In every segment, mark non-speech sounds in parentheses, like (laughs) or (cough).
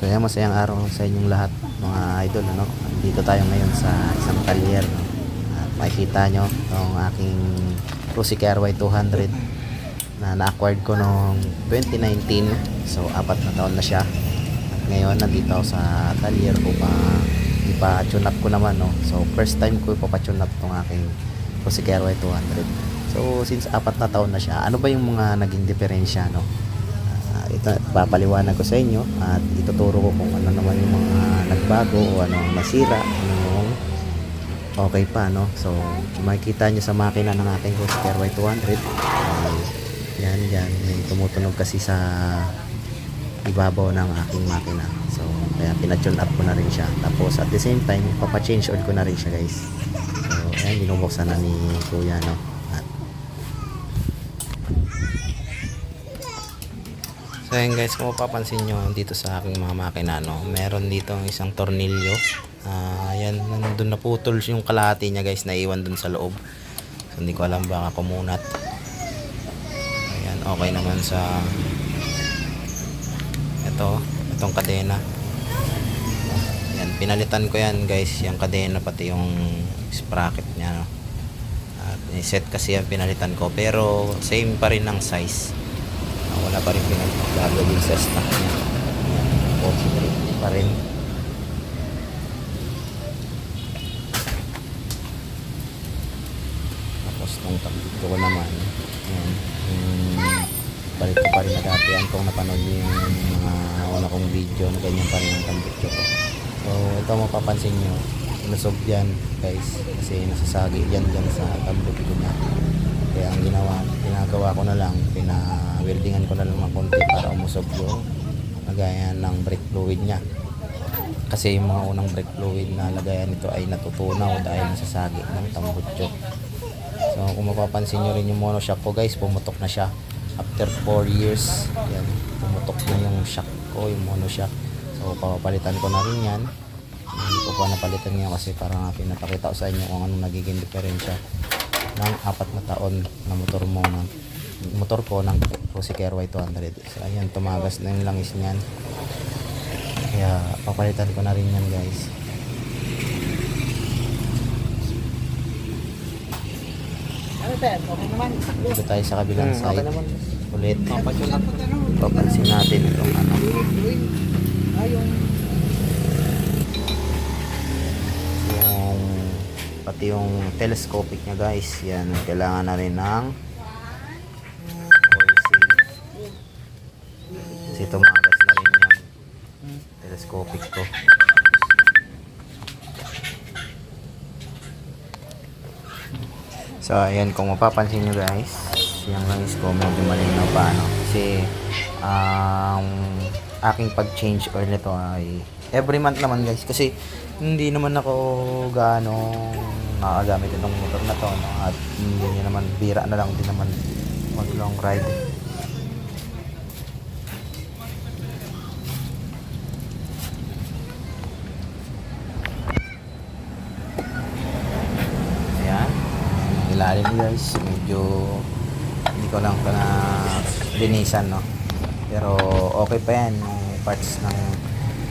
So yan, masayang araw sa inyong lahat mga idol. Ano? Dito tayo ngayon sa isang talyer. No? At makikita nyo itong aking Rusi KRY 200 na na-acquired ko noong 2019. So apat na taon na siya. At ngayon nandito ako sa talyer upang ipa-tune up ko naman. No? So first time ko ipa-tune up itong aking Rusi KRY 200. So since apat na taon na siya, ano ba yung mga naging diferensya no? Ito papaliwanag ko sa inyo at ituturo ko kung ano naman yung mga nagbago o ano ang nasira ano yung okay pa no? So makikita nyo sa makina ng ating Husker Y200 ay yan yan. May tumutunog kasi sa ibabaw ng aking makina. So kaya pinatune up ko na rin siya. Tapos at the same time papachange oil ko na rin siya guys. So ayan binubuksan na ni kuya no? At So ayan guys, kung mapapansin nyo dito sa aking mga makina, no, meron dito ang isang tornilyo. Ah, ayan, nandun naputol yung kalahati niya guys, naiwan dun sa loob. So hindi ko alam baka kumunat. Ayan, okay naman sa ito, itong kadena. Ayan, pinalitan ko yan guys, yung kadena pati yung sprocket niya. No. At set kasi yan pinalitan ko, pero same pa rin ang size. Ah, wala pa rin pinagagawin sa stock niya. 43 pa rin. Tapos nung tambito ko naman, ayan, balik ko pa rin na dati. Yan kung napanood niyo yung mga una kong video na ganyan pa rin ang tambito ko. So ito mapapansin nyo, inusog yan guys kasi nasasagi yan dyan sa tambito niya. Kaya ang ginawa, ginagawa ko na lang, pina-weldingan ko na lang ng konti para umusog yung lagayan ng brake fluid niya. Kasi yung mga unang brake fluid na lagayan nito ay natutunaw dahil nasasagi ng tambutso. So kung mapapansin nyo rin yung monoshock ko guys, pumutok na siya. After 4 years, yan, pumutok na yung shock ko, yung monoshock. So papapalitan ko na rin yan. Hindi ko pa napalitan yan kasi parang pinapakita ko sa inyo kung anong nagiging diferensya ng apat na taon na motor mo ng motor ko ng Rosy KRY 200 so ayan tumagas na yung langis niyan kaya papalitan ko na rin yan guys Ano dito tayo sa kabilang Hmm, side ulit papansin natin itong ano Ah, yung... yung pati yung telescopic niya guys. Yan kailangan na rin ng oil seal kasi tumagas na rin yan. Telescopic ko so ayan kung mapapansin nyo guys yung langis ko medyo malinaw pa ano kasi ang aking pag change oil nito ay every month naman guys. Kasi hindi naman ako gaano nakagamit itong motor na to no? at hindi niya naman bira na lang din naman mag long ride. Ayan. Ilalim guys. Medyo hindi ko lang ito na linisan no? Pero okay pa yan. Yung parts ng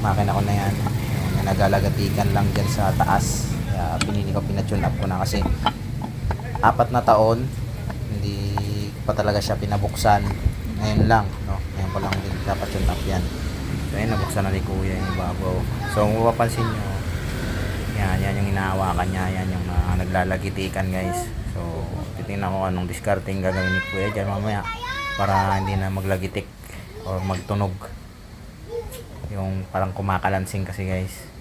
makina ko na yan. Nagalagatikan lang dyan sa taas kaya pinili ko pinatune up ko na kasi apat na taon hindi pa talaga siya pinabuksan. Ngayon lang no? Ngayon ko lang din dapat tune up yan. So yun nabuksan na ni kuya yung babaw so kung mapapansin nyo yan yan yung inahawakan niya yan yung uh, naglalagitikan guys. So titingnan ko anong discarding gagawin ni kuya dyan mamaya para hindi na maglagitik or magtunog. Yung parang kumakalansing kasi guys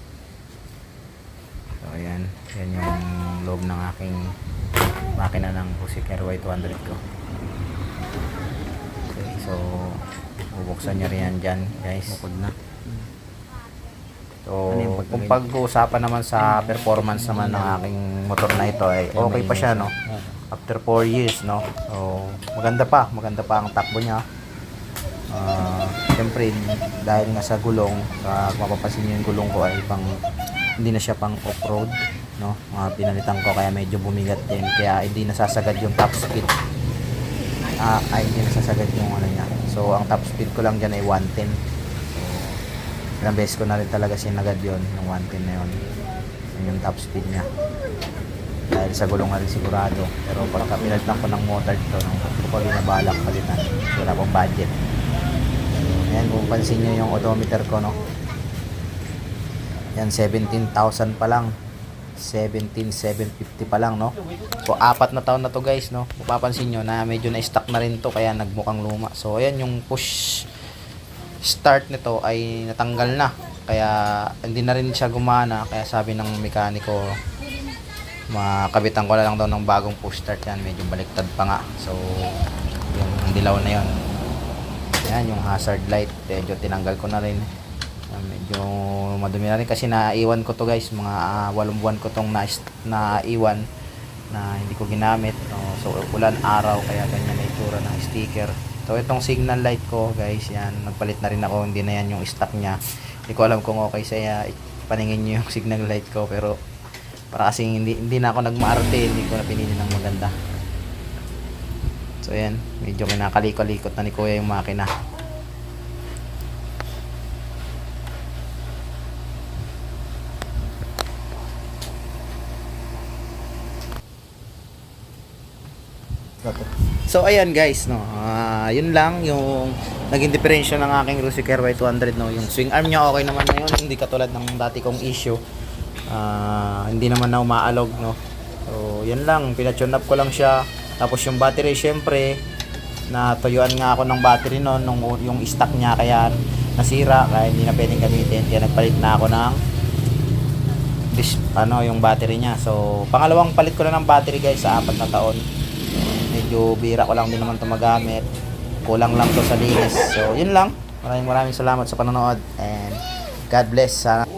so ayan. Yan yung loob ng aking makina ng Husiker Y200 ko. Okay, so bubuksan niya rin yan dyan guys. Bukod na. So Ano kung pag-uusapan naman sa performance naman ng aking motor na ito ay okay pa siya no? After 4 years no? So maganda pa. Maganda pa ang takbo niya. Ah, siyempre dahil nga sa gulong sa kung mapapansin niyo yung gulong ko ay pang hindi na siya pang off-road no? Mga pinalitan ko kaya medyo bumigat din. Kaya hindi nasasagad yung top speed. Ah ay hindi nasasagad yung ano niya. So ang top speed ko lang dyan ay 110 so ilang beses ko na rin talaga sinagad yon yung 110 na yun. Yun yung top speed niya. Dahil sa gulong na rin sigurado. Pero parang kapinalitan ko ng motor dito nung ko pa binabalak palitan. So wala pong budget. So, yan kung pansin nyo yung odometer ko no yan 17,000 pa lang. 17,750 pa lang no? So apat na taon na to guys no? Mapapansin nyo na medyo na stuck na rin to kaya nagmukhang luma. So ayan yung push start nito ay natanggal na. Kaya hindi na rin siya gumana. Kaya sabi ng mekaniko makabitan ko na lang daw ng bagong push start yan. Medyo baliktad pa nga. So yung dilaw na yon yan yung hazard light. Medyo tinanggal ko na rin Yan, medyo madumi na rin kasi naiwan ko to guys. Mga uh, walong buwan ko tong na, naiwan na hindi ko ginamit. So ulan araw kaya ganyan na itsura ng sticker. So itong signal light ko guys yan nagpalit na rin ako. Hindi na yan yung stock nya hindi ko alam kung okay saya paningin nyo yung (laughs) signal light ko. Pero para kasi hindi, hindi na ako nagmaarte hindi ko na pinili ng maganda. So yan medyo kinakaliko-likot na ni kuya yung makina So ayan guys no. Ah, yun lang yung naging diferensya ng aking Rusiker Y200 no. Yung swing arm niya okay naman na yun, hindi katulad ng dati kong issue. Ah, hindi naman na umaalog no. So yan lang, pinatune up ko lang siya. Tapos yung battery syempre na tuyuan nga ako ng battery noon nung yung stock niya kaya nasira kaya hindi na pwedeng gamitin. Kaya nagpalit na ako ng ano yung battery niya. So pangalawang palit ko na ng battery guys sa apat na taon medyo bira ko lang din naman ito magamit. Kulang lang to sa linis. So yun lang. Maraming maraming salamat sa panonood. And God bless sana